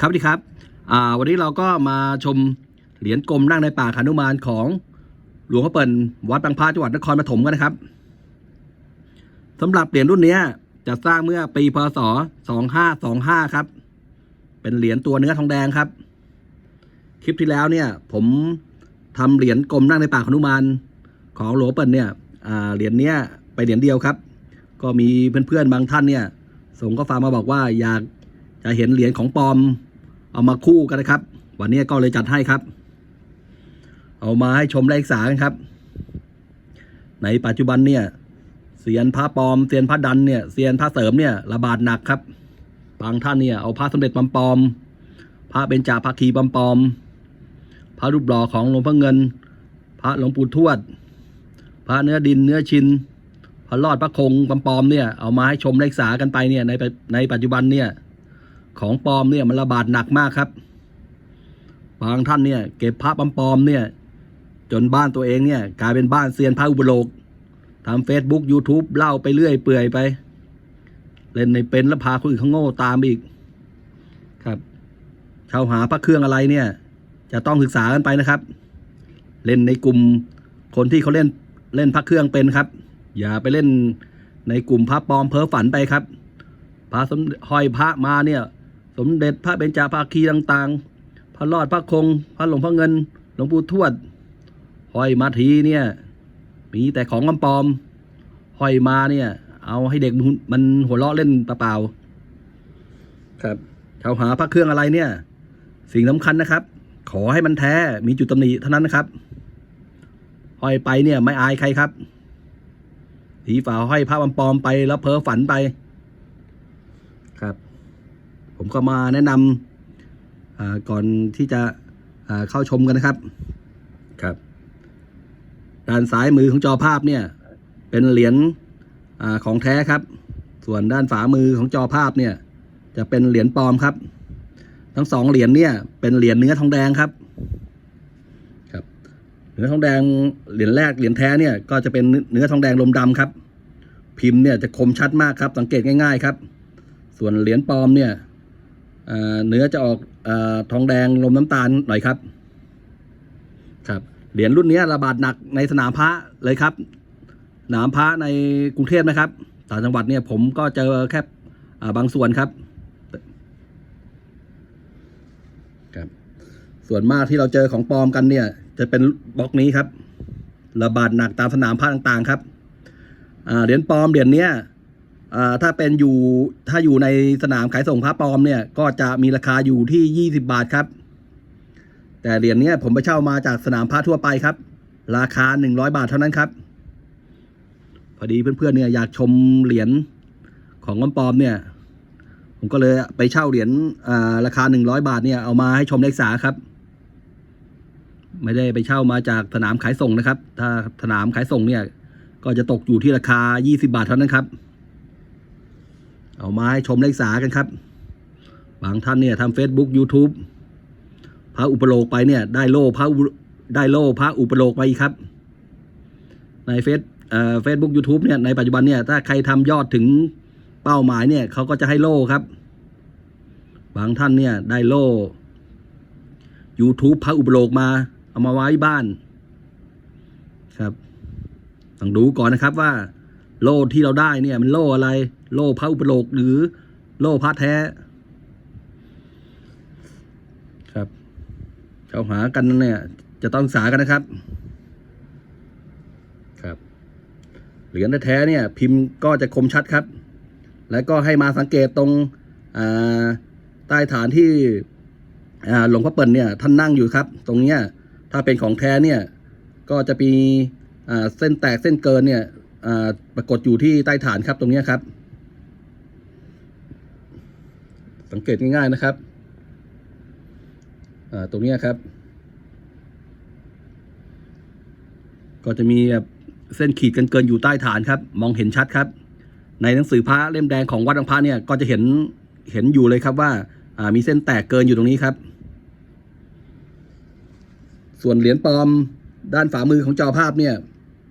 ครับดีครับอ่าวันนี้เราก็มาชมเหรียญกลมนั่งในป่าขานุมานของหลวงพ่อเปิ่นวัดบางพระจังหวัดนครปฐมกันนะครับสำหรับเหรียญรุ่นนี้จะสร้างเมื่อปีพศ 2525 ครับ เป็นเหรียญตัวเนื้อทองแดงครับ คลิปที่แล้วเนี่ย ผมทำเหรียญกลมนั่งในป่าขานุมานของหลวงพ่อเปิ่นเนี่ยอ่าเหรียญเนี้ยไปเหรียญเดียวครับ ก็มีเพื่อนๆบางท่านเนี่ยส่งข้อความมาบอกว่าอยากจะเห็นเหรียญของปลอม เอามาคู่กันนะครับ วันนี้ก็เลยจัดให้ครับ เอามาให้ชมและศึกษากันครับ ในปัจจุบันเนี่ยเซียนพระปลอมเซียนพระดันเนี่ยเซียนพระเสริมเนี่ยระบาดหนักครับบางท่านเนี่ยเอาพระสมเด็จปลอม พระเบญจาภคีปลอม พระรูปหล่อของหลวงพ่อเงิน พระหลวงปู่ทวด พระเนื้อดินเนื้อชินพระรอดพระคงปลอมเนี่ยเอามาให้ชมและศึกษากันไปเนี่ยในในปัจจุบันเนี่ย ของปลอมเนี่ยมันระบาดหนักมากครับ บางท่านเนี่ย เก็บพระปลอมเนี่ย จนบ้านตัวเองเนี่ย กลายเป็นบ้านเซียนพระอุปโลกทำเฟซบุ๊กยูทูบเล่าไปเรื่อยเปื่อยไป เล่นในเป็นแล้วพาคนอื่นเขาโง่ตามอีก ครับชาวหาพระเครื่องอะไรเนี่ย จะต้องศึกษากันไปนะครับ เล่นในกลุ่มคนที่เขาเล่นเล่นพระเครื่องเป็นครับ อย่าไปเล่นในกลุ่มพระปลอมเพ้อฝันไปครับ พระสมห้อยพระมาเนี่ย สมเด็จพระเบญจาภาคีต่างๆ พระรอดพระคง พระหลวงพ่อเงิน หลวงปู่ทวดห้อยมาทีเนี่ย มีแต่ของปลอมๆห้อยมาเนี่ย เอาให้เด็กมันมันหัวเราะเล่นเปล่าๆครับชาวหาพระเครื่องอะไรเนี่ย สิ่งสำคัญนะครับ ขอให้มันแท้มีจุดตำหนิเท่านั้นนะครับห้อยไปเนี่ย ไม่อายใครครับถีฝ่าห้อยพระปลอมๆไปแล้วเพ้อฝันไป ครับ ผมก็มาแนะนำก่อนที่จะเข้าชมกันนะครับครับ ด้านซ้ายมือของจอภาพเนี่ย เป็นเหรียญอของแท้ครับ ส่วนด้านฝามือของจอภาพเนี่ย จะเป็นเหรียญปลอมครับ ทั้งสองเหรียญเนี่ย เป็นเหรียญเนื้อทองแดงครับครับเนื้อทองแดงเหรียญแรกเหรียญแท้เนี่ยก็จะเป็นเนื้อทองแดงลมดำครับ พิมพ์เนี่ยจะคมชัดมากครับ สังเกตง่าย ๆ ครับ ส่วนเหรียญปลอมเนี่ย เนื้อจะออกอทองแดงลมน้ำตาลหน่อยครับ ครับเหรียญรุ่นนี้ระบาดหนักในสนามพระเลยครับสนามพระในกรุงเทพนะครับต่างจังหวัดเนี่ยผมก็เจอแค่บางส่วนครับครับ ส่วนมากที่เราเจอของปลอมกันเนี่ย จะเป็นบล็อกนี้ครับ ระบาดหนักตามสนามพระต่างๆครับเหรียญปลอมเหรียญเนี้ย ถ้าเป็นอยู่ถ้าอยู่ในสนามขายส่งพระปลอมเนี่ย ก็จะมีราคาอยู่ที่ 20 บาทครับ แต่เหรียญนี้ผมไปเช่ามาจากสนามพระทั่วไปครับ ราคา 100 บาทเท่านั้นครับ พอดีเพื่อนๆเนี่ยอยากชมเหรียญของปลอมเนี่ย ผมก็เลยไปเช่าเหรียญอ่าราคา 100 บาทเนี่ยเอามาให้ชมได้ศึกษาครับไม่ได้ไปเช่ามาจากสนามขายส่งนะครับ ถ้าสนามขายส่งเนี่ย ก็จะตกอยู่ที่ราคา 20 บาทเท่านั้นครับ เอาไม้ชมและศึกษากันครับ บางท่านเนี่ยทำ Facebook YouTube พระอุปโลกไปเนี่ย ได้โล่พระได้โล่พระอุปโลกไปครับ ในเฟซเอ่อเฟซบุ๊กยูทูบเนี่ยในปัจจุบันเนี่ยถ้าใครทำยอดถึงเป้าหมายเนี่ยเขาก็จะให้โล่ครับ บางท่านเนี่ยได้โล่ YouTube พระอุปโลกมา เอามาไว้บ้าน ครับต้องดูก่อนนะครับว่า โล่ที่เราได้เนี่ยมันโล่อะไร โล่พระอุปโลกหรือ โล่พระแท้ ครับเขาหากันเนี่ย จะต้องศึกษากันนะครับ ครับเหรียญแท้เนี่ย พิมพ์ก็จะคมชัดครับ แล้วก็ให้มาสังเกตตรงใต้ฐานที่หลวงพ่อเปิ่นเนี่ยท่านนั่งอยู่ครับ ตรงเนี้ยถ้าเป็นของแท้เนี่ย ก็จะมีเส้นแตกเส้นเกินเนี่ย ปรากฏอยู่ที่ใต้ฐานครับตรงนี้ครับ สังเกตง่ายๆนะครับตรงนี้ครับ ก็จะมีแบบเส้นขีดกันเกินอยู่ใต้ฐานครับ มองเห็นชัดครับ ในหนังสือพระเล่มแดงของวัดบางพระเนี่ยก็จะเห็นเห็นอยู่เลยครับว่าอ่ามีเส้นแตกเกินอยู่ตรงนี้ครับ ส่วนเหรียญปลอมด้านฝ่ามือของจอภาพเนี่ย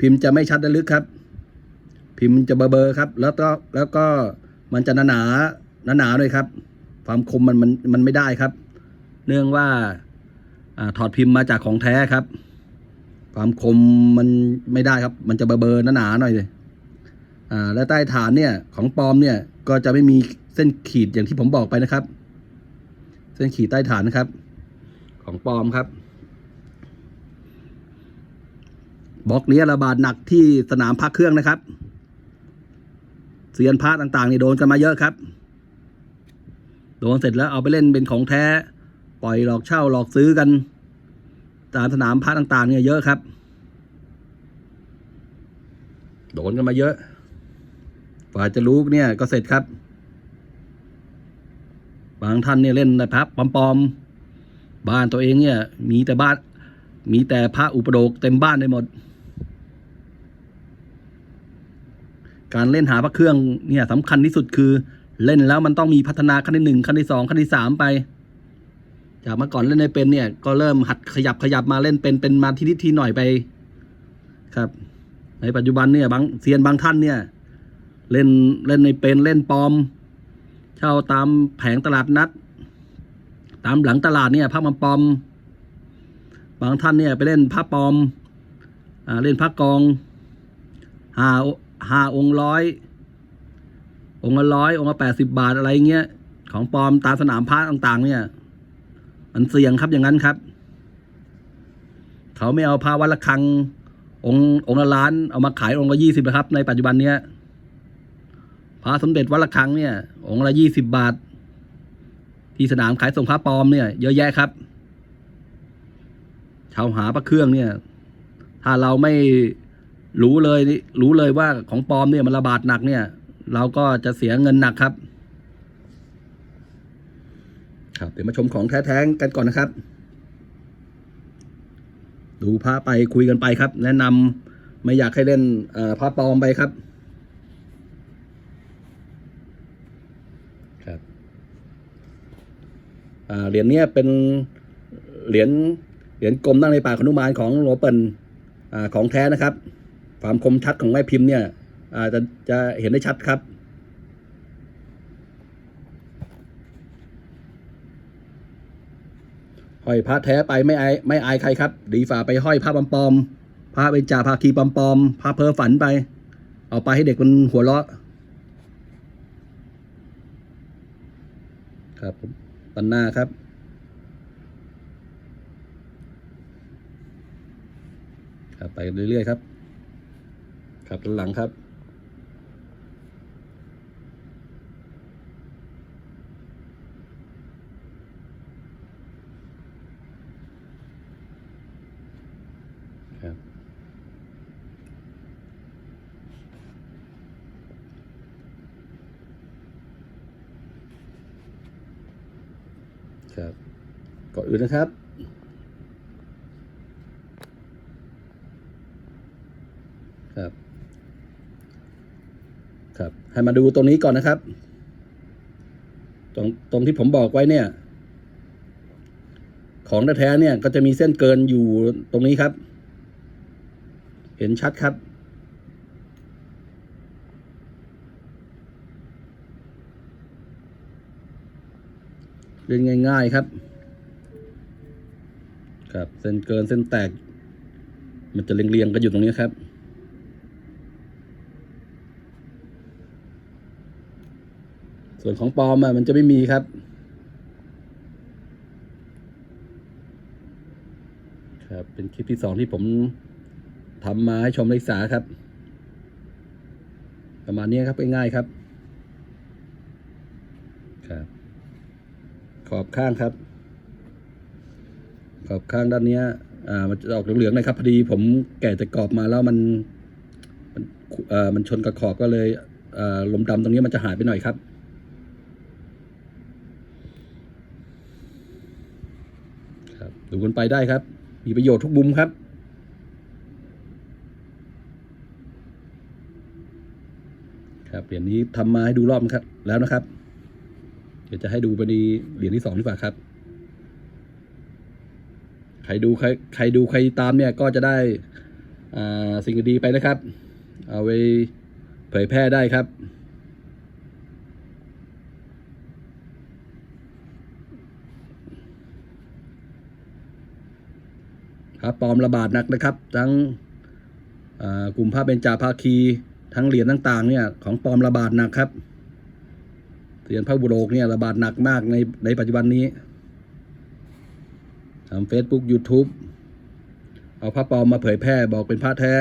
พิมพ์จะไม่ชัดและลึกครับ พิมพ์จะเบอร์ครับ แล้วก็แล้วก็มันจะหนาหนาหนาหน่อยครับ ความคมมันมันมันไม่ได้ครับ เนื่องว่าอถอดพิมพ์มาจากของแท้ครับ ความคมมันไม่ได้ครับ มันจะเบอร์ๆหนาๆหน่อยเลยอ่าและใต้ฐานเนี่ยของปลอมเนี่ยก็จะไม่มีเส้นขีดอย่างที่ผมบอกไปนะครับ เส้นขีดใต้ฐานนะครับ ของปลอมครับบล็อกนี้ระบาดหนักที่สนามพักเครื่องนะครับ เซียนพระต่างๆนี่โดนกันมาเยอะครับ โดนเสร็จแล้วเอาไปเล่นเป็นของแท้ ปล่อยหลอกเช่าหลอกซื้อกันตามสนามพระต่างๆเนี่ยเยอะครับ โดนกันมาเยอะฝ่ายจะรู้เนี่ยก็เสร็จครับ บางท่านเนี่ยเล่นในพระปลอมๆบ้านตัวเองเนี่ย มีแต่บ้าน มีแต่พระอุปโลกเต็มบ้านได้หมด การเล่นหาพระเครื่องเนี่ยสำคัญที่สุดคือ เล่นแล้วมันต้องมีพัฒนาขั้นที่หนึ่งขั้นที่สองขั้นที่สามไป จากเมื่อก่อนเล่นไม่เป็นเนี่ย ก็เริ่มหัดขยับขยับมาเล่นเป็นเป็นมาทีนิดทีหน่อยไป ครับ ในปัจจุบันเนี่ยบางเซียนบางท่านเนี่ย เล่นเล่นในเป็นเล่นปลอม เช่าตามแผงตลาดนัด ตามหลังตลาดเนี่ยพระมันปลอม บางท่านเนี่ยไปเล่นพระปลอมอ่าเล่นพระกองหา ห้าองค์ร้อยองค์ละร้อยองค์ละแปดสิบบาทอะไรเงี้ยของปลอมตามสนามพระต่างๆ เนี่ย มันเสี่ยงครับอย่างนั้นครับ เขาไม่เอาพระวัดละคัง องค์องค์ละล้านเอามาขายองค์ละยี่สิบนะครับ ในปัจจุบันเนี้ยพระสมเด็จวัดละคังเนี่ย องค์ละยี่สิบบาท ที่สนามขายส่งพระปลอมเนี่ย เยอะแยะครับชาวหาพระเครื่องเนี่ย ถ้าเราไม่ รู้เลยรู้เลยว่าของปลอมเนี่ยมันระบาดหนักเนี่ย เราก็จะเสียเงินหนักครับ ครับเดี๋ยวมาชมของแท้ๆกันก่อนนะครับ ดูพระไปคุยกันไปครับ แนะนำไม่อยากให้เล่นพระปลอมไปครับครับเหรียญเนี้ยเป็นเหรียญเหรียญกลมตั้งในป่าขนุมานของหลวงเปิลอ่าของแท้นะครับ ความคมชัดของแม่พิมพ์เนี่ยอาจะจะเห็นได้ชัดครับ ห้อยพระแท้ไปไม่อายไม่อายใครครับ ดีฝ่าไปห้อยพระปอมๆพระเป็นจ่าภาคีปอมๆพระเพ้อฝันไป เอาไปให้เด็กมันหัวเราะครับปันหน้าครับครับไปเรื่อยๆครับ ครับด้านหลังครับ ครับ ครับก่อนอื่นนะครับ ครับ ให้มาดูตรงนี้ก่อนนะครับ ตรงตรงที่ผมบอกไว้เนี่ย ของแท้เนี่ยก็จะมีเส้นเกินอยู่ตรงนี้ครับ เห็นชัดครับ เล่นง่าย ๆครับ ครับ เส้นเกินเส้นแตก มันจะเรียงๆกันอยู่ตรงนี้ครับ ส่วนของปลอมอะมันจะไม่มีครับ ครับ เป็นคลิปที่สองที่ผมทำมาให้ชมนักศึกษาครับ ประมาณนี้ครับง่ายๆครับ ครับ ขอบข้างครับ ขอบข้างด้านนี้อ่ามันจะออกเหลืองๆนะครับพอดีผมแกะจากรอบมาแล้วมันมันอ่อมันชนกับขอบก็เลยอ่อลมดำตรงนี้มันจะหายไปหน่อยครับ ครับ ดูกันไปได้ครับ มีประโยชน์ทุกมุมครับ ครับเหรียญนี้ทำมาให้ดูรอบครับ แล้วนะครับ เดี๋ยวจะให้ดูไปในเหรียญที่สองดีกว่าครับ ใครดูใครใครดูใครตามเนี่ยก็จะได้อ่าสิ่งดีไปนะครับ เอาไปเผยแพร่ได้ครับ ระปลอมระบาดหนักนะครับ ทั้งกลุ่มพระเบญจาภาคี ทั้งเหรียญต่างๆเนี่ยของปลอมระบาดหนักครับเหรียญพระบุโรกเนี่ยระบาดหนักมากในในปัจจุบันนี้ทำเฟซบุ๊กยูทูบเอาพระปลอมมาเผยแพร่บอกเป็นพระแท้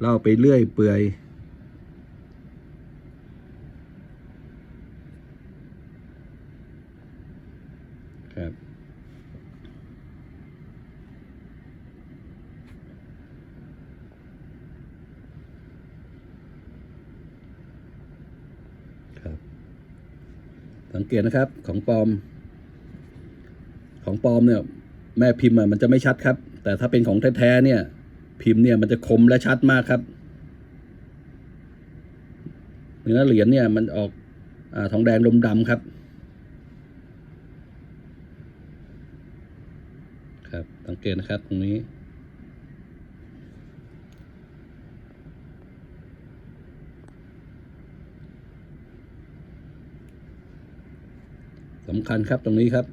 เล่าไปเรื่อยเปื่อย ครับ ครับ สังเกตนะครับ ของปลอม ของปลอมเนี่ย แม่พิมพ์มันจะไม่ชัดครับ แต่ถ้าเป็นของแท้ๆเนี่ย พิมพ์เนี่ยมันจะคมและชัดมากครับเนื้อเหรียญเนี่ยมันออกอทองแดงลมดำครับครับสังเกตนะครับตรงนี้ สำคัญครับตรงนี้ครับ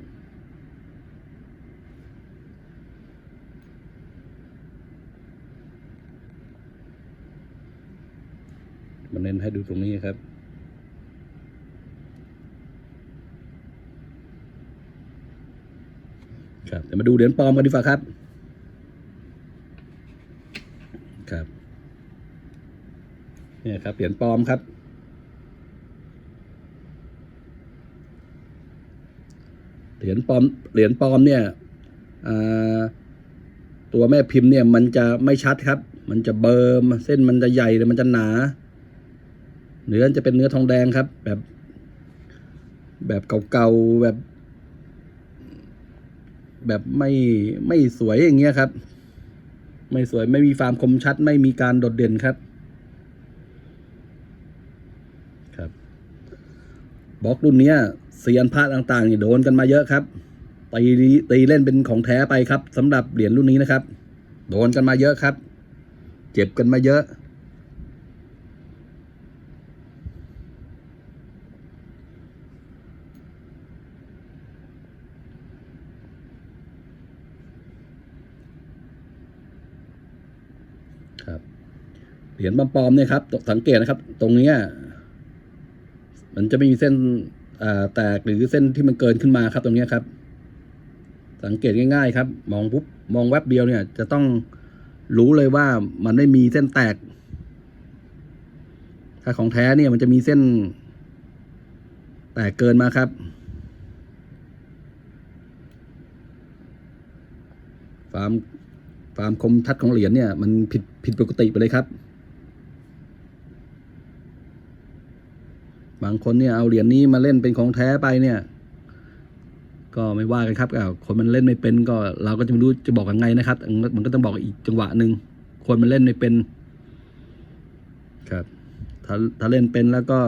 มาเน้นให้ดูตรงนี้ครับครับเดี๋ยวมาดูเหรียญปลอมกันดีกว่าครับ ครับ เนี่ยครับเหรียญปลอมครับ เห รียญปลอมเหรียญปลอมเนี่ยตัวแม่พิมพ์เนี่ยมันจะไม่ชัดครับ มันจะเบิร์มเส้นมันจะใหญ่เลยมันจะหนา เนื้อจะเป็นเนื้อทองแดงครับ แบบ แบบเก่าๆแบบ แบบไม่ไม่สวยอย่างเงี้ยครับ ไม่สวยไม่มีความคมชัด ไม่มีการโดดเด่นครับ บล็อกรุ่นนี้เซียนพระต่างๆนี่โดนกันมาเยอะครับตีตีเล่นเป็นของแท้ไปครับสำหรับเหรียญรุ่นนี้นะครับ โดนกันมาเยอะครับ เจ็บกันมาเยอะ ครับ เหรียญปลอมๆเนี่ยครับสังเกตนะครับ ตรงนี้ มันจะไม่มีเส้นแตกหรือเส้นที่มันเกินขึ้นมาครับตรงนี้ครับ สังเกตง่าย ๆ ครับ มองปุ๊บมองแวบเดียวเนี่ย จะต้องรู้เลยว่ามันไม่มีเส้นแตก ถ้าของแท้เนี่ยมันจะมีเส้น แตกเกินมาครับ ความความคมทัดของเหรียญเนี่ย มันผิดผิดปกติไปเลยครับ บางคนเนี่ยเอาเหรียญนี้มาเล่นเป็นของแท้ไปเนี่ย ก็ไม่ว่ากันครับคนมันเล่นไม่เป็นก็ เราก็จะไม่รู้จะบอกยังไงนะครับ มันก็ต้องบอกอีกจังหวะหนึ่งคนมันเล่นไม่เป็น ครับ ถ้าถ้าเล่นเป็นแล้วก็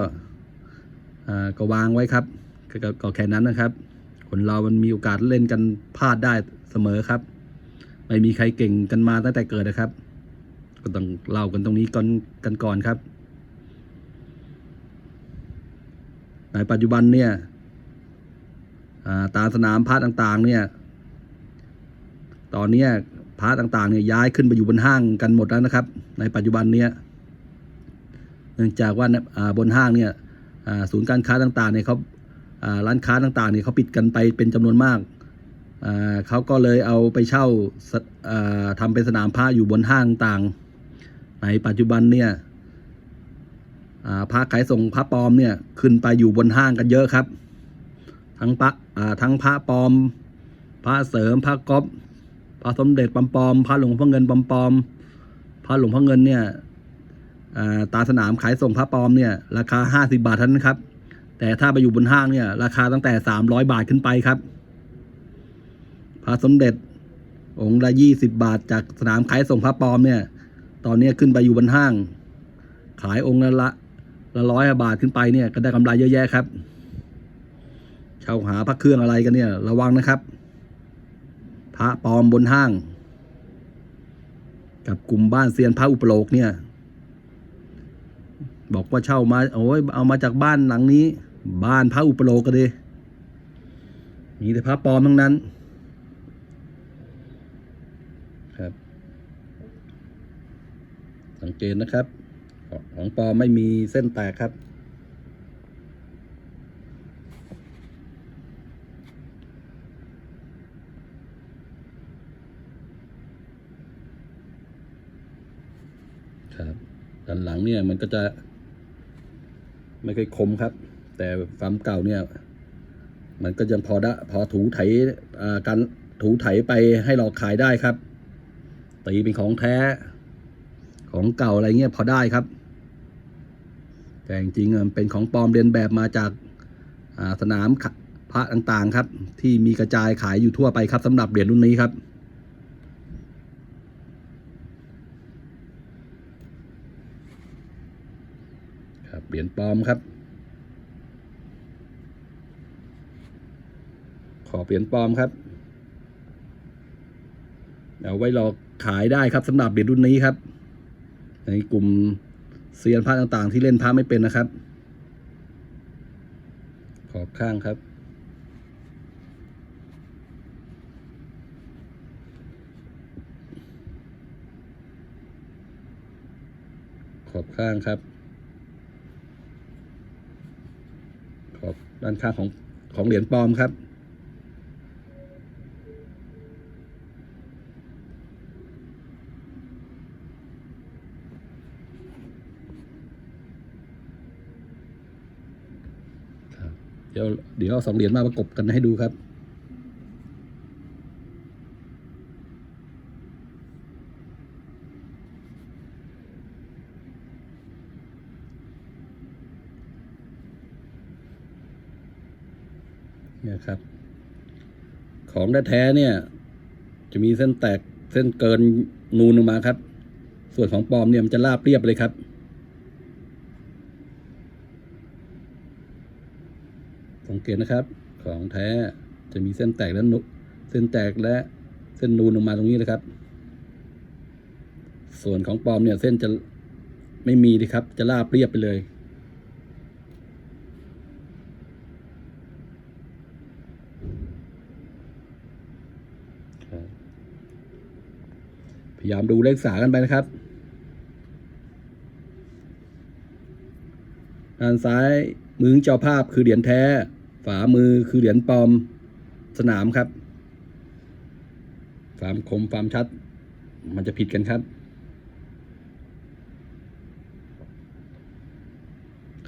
อ่าก็วางไว้ครับกก็แค่นั้นนะครับ คนเรามันมีโอกาสเล่นกันพลาดได้เสมอครับ ไม่มีใครเก่งกันมาตั้งแต่เกิดนะครับ ก็ต้องเล่ากันตรงนี้ก่อนกันก่อนครับ ในปัจจุบันเนี่ยาตามสนามพาระต่างๆ เนี่ย ตอนนี้ยพระต่างๆเนี่ยย้ายขึ้นไปอยู่บนห้างกันหมดแล้วนะครับ ในปัจจุบันเนี้ยเนื่องจากว่าาบนห้างเนี่ยศูนย์การค้าต่างๆเนี่ยเขาาร้านค้าต่างๆเนี่ยเขาปิดกันไปเป็นจำนวนมากอ่าเขาก็เลยเอาไปเช่าสอ่าทำเป็นสนามพระอยู่บนห้างต่าง ในปัจจุบันเนี่ย พระขายส่งพระปลอมเนี่ยขึ้นไปอยู่บนห้างกันเยอะครับ ทั้งพระอ่าทั้งพระปลอม พระเสริมพระก๊อฟพระสมเด็จปลอมๆพระหลวงพ่อเงินปลอมๆพระหลวงพ่อเงินเนี่ยตามสนามขายส่งพระปลอมเนี่ยราคาห้าสิบาทเท่านั้นครับ แต่ถ้าไปอยู่บนห้างเนี่ยราคาตั้งแต่สามร้อยบาทขึ้นไปครับ พระสมเด็จองค์ละยี่สิบบาท จากสนามขายส่งพระปลอมเนี่ย ตอนนี้ขึ้นไปอยู่บนห้าง ขายองค์ละ ละร้อยบาทขึ้นไปเนี่ยก็ได้กำไรเยอะแยะครับชาวหาพระเครื่องอะไรกันเนี่ย ระวังนะครับ พระปลอมบนห้าง กับกลุ่มบ้านเซียนพระอุปโลกเนี่ย บอกว่าเช่ามาโอ้ยเอามาจากบ้านหลังนี้ บ้านพระอุปโลกกันเลมีแต่พระปลอมทั้งนั้นครับ สังเกตนะครับ ของปอไม่มีเส้นแตกครับ ครับด้านหลังเนี่ยมันก็จะไม่ค่อยคมครับ แต่ฟาร์มเก่าเนี่ย มันก็ยังพอได้พอถูไถการถูไถไปให้เราขายได้ครับตีเป็นของแท้ของเก่าอะไรเงี้ยพอได้ครับ แต่จริงๆอะมันเป็นของปลอมเรียนแบบมาจากาสนามพระต่างๆครับ ที่มีกระจายขายอยู่ทั่วไปครับสำหรับเหรียญรุ่นนี้ครับครับเหรียญปลอมครับ ขอเหรียญปลอมครับเอาไว้รอขายได้ครับสำหรับเหรียญรุ่นนี้ครับ ในกลุ่ม เซียนพระต่างๆ ที่เล่นพระไม่เป็นนะครับ ขอบข้างครับ ขอบข้างครับ ขอบด้านข้างของของเหรียญปลอมครับ ครับ เดี๋ยวเดี๋ยวเอาสองเหรียญมาประกบกันให้ดูครับเนี่ยครับ ของแท้ๆเนี่ย จะมีเส้นแตกเส้นเกินนูนออกมาครับ ส่วนของปลอมเนี่ยมันจะราบเรียบเลยครับ สังเกตนะครับ ของแท้จะมีเส้นแตกและนุเส้นแตกและเส้นนูนออกมาตรงนี้เลยครับ ส่วนของปลอมเนี่ยเส้นจะไม่มีเลยครับ จะราบเรียบไปเลย พยายามดูเลขสากันไปนะครับด้านซ้ายมือเจ้าภาพคือเหรียญแท้ ฝามือคือเหรียญปลอมสนามครับความคมความชัด มันจะผิดกันครับ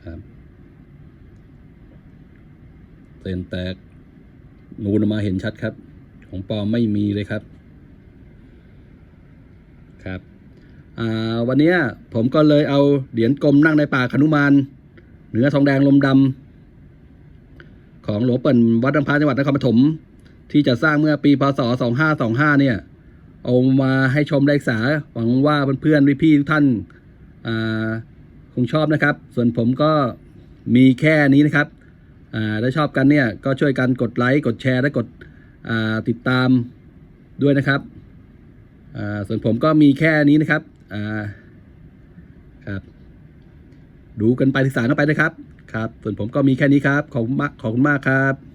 ครับเส้นแตกนูนออกมาเห็นชัดครับ ของปลอมไม่มีเลยครับครับวันนี้ผมก็เลยเอาเหรียญกลมนั่งในป่าขนุมานเหนือทองแดงลมดำ ของหลวงเปิ่นวัดน้ำพระจังหวัดนครปฐมที่จะสร้างเมื่อปีพศ 2525 เนี่ย เอามาให้ชมได้ศึกษาหวังว่าเพื่อนๆพี่ๆทุกท่านคงชอบนะครับ ส่วนผมก็มีแค่นี้นะครับถ้าชอบกันเนี่ยก็ช่วยกันกดไลค์กดแชร์และกดติดตามด้วยนะครับ ส่วนผมก็มีแค่นี้นะครับครับ ดูกันไปศึกษากันไปนะครับ ครับส่วนผมก็มีแค่นี้ครับขอบคุณมากขอบคุณมากครับ